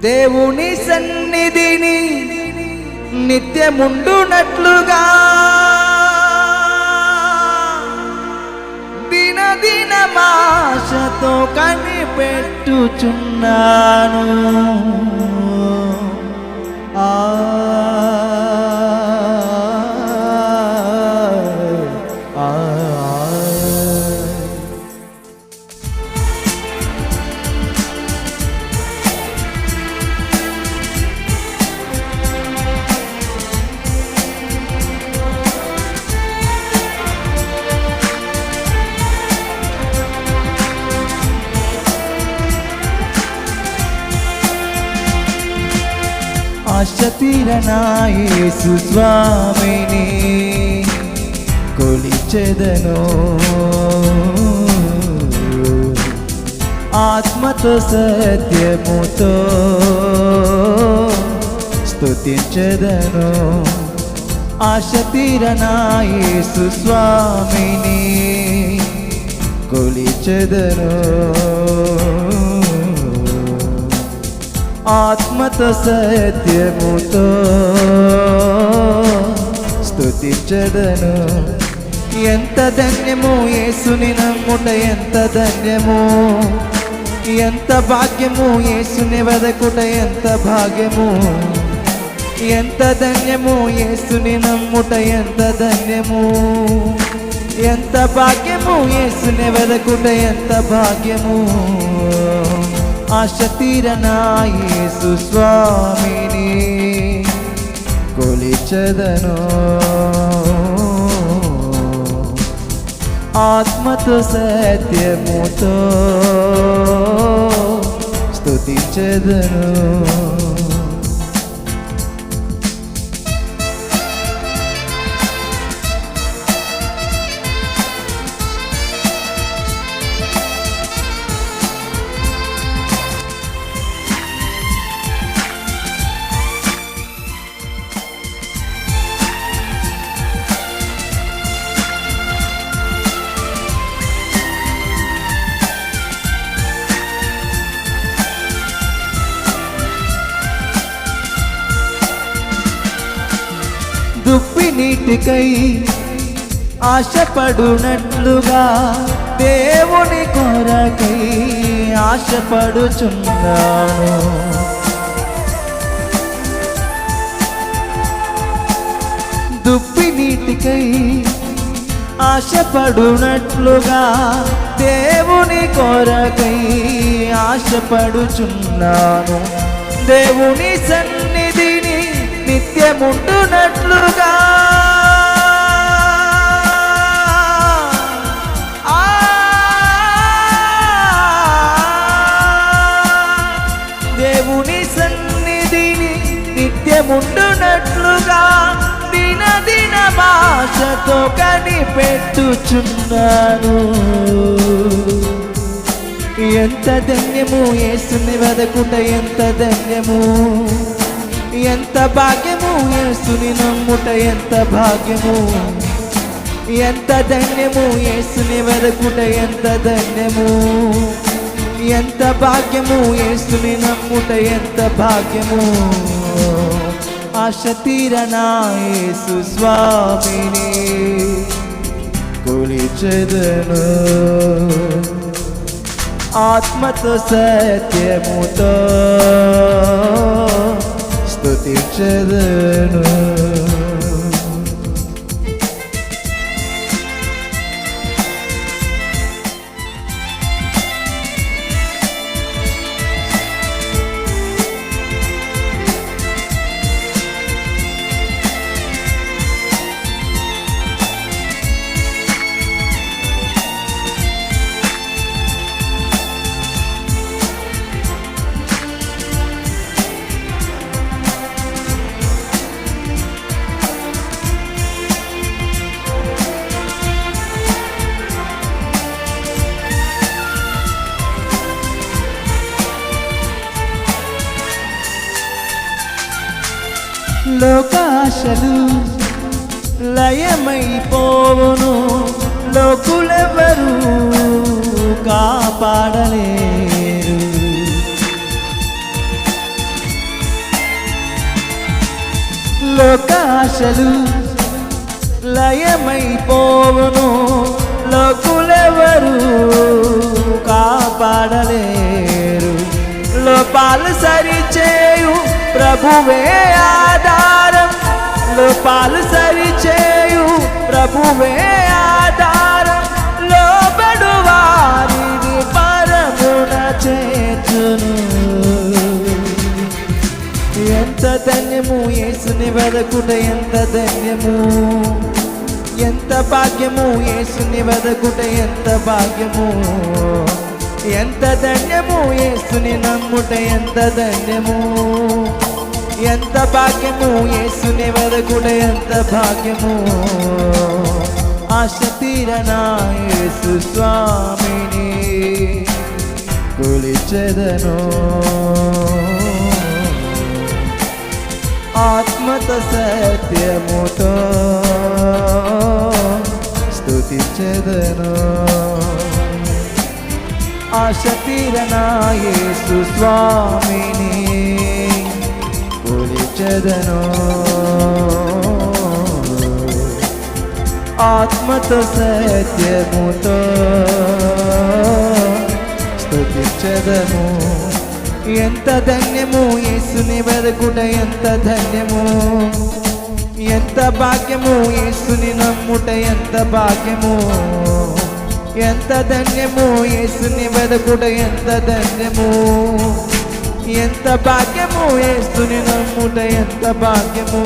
దేవుని సన్నిధిని నిత్యముండునట్లుగా. దినదిన మాషతో కనిపెట్టుచున్నాను. ఆ ఆశ తీరనాయేసు స్వామిని కొలిచెదను. ఆత్మతో సత్యముతో స్తుతించెదను. ఆశ తీరనాయేసు స్వామిని కొలిచెదను. ఆత్మతో సత్యముతో స్థుతించడను ఎంత ధన్యము యేసుని నమ్ముట ఎంత ధన్యము. ఎంత భాగ్యము యేసుని వదకుట ఎంత భాగ్యము. ఎంత ధన్యము యేసుని నమ్ముట ఎంత ధన్యము. ఎంత భాగ్యము యేసుని వెదకుట ఎంత భాగ్యము. ఆశ తీరనా యేసు స్వామిని కొలిచదను. ఆత్మతో సత్యముతో స్తుతించదను. దుప్పి నీటికై ఆశపడునట్లుగా దేవుని కొరకై ఆశపడుచున్నాను. దుప్పి నీటికై ఆశపడునట్లుగా దేవుని కొరకై ఆశపడుచున్నాను. దేవుని సన్న నిత్యముండునట్లుగా. దేవుని సన్నిధిని నిత్యముండునట్లుగా దిన దిన భాషతో కనిపెట్టుచున్నాను. ఎంత ధన్యము ఏసుని వెదకుట ఎంత ధన్యము. ఎంత భాగ్యము యేసుని నమ్ముట ఎంత భాగ్యము? ఎంత ధన్యము? యేసుని వెదకుట ఎంత ధన్యము? ఎంత భాగ్యము? యేసుని నమ్ముట ఎంత భాగ్యము? ఆశ తీరనా యేసు స్వామిని కొలిచెదను ఆత్మతో సత్యముతో స్తుతించదను. లోకాశలు లయమైపోవును. లోకులెవరు కాపాడలేరు. లోకాశలు లయమైపోవును. లోకులెవరు కాపాడలేరు. లోపాలు సరిచేయు ప్రభువే ఆ లోపాలు సరిచేయు. ప్రభువే ఆధారం. లోబడు వారిని పరమున చేతును ఎంత ధన్యము యేసుని వెదకుట ఎంత ధన్యము. ఎంత భాగ్యము యేసుని వెదకుట ఎంత భాగ్యము. ఎంత ధన్యము యేసుని నమ్ముట ఎంత ధన్యము. ఎంత భాగ్యము? యేసుని వెదకుట ఎంత భాగ్యము? ఆశ తీరనా యేసు స్వామిని కొలిచెదను. ఆత్మత సత్యముతో స్తుతించెదను. ఆశ తీరనా యేసు స్వామిని కొలిచెదను ఆత్మతో సత్యముతో స్తుతించెదను ఎంత ధన్యము యేసుని వెదకుట ఎంత ధన్యము. ఎంత భాగ్యము యేసుని నమ్ముట ఎంత భాగ్యము. ఎంత ధన్యము యేసుని వెదకుట ఎంత ధన్యము. ఎంత భాగ్యము వేస్తుని నమ్ముట ఎంత భాగ్యము?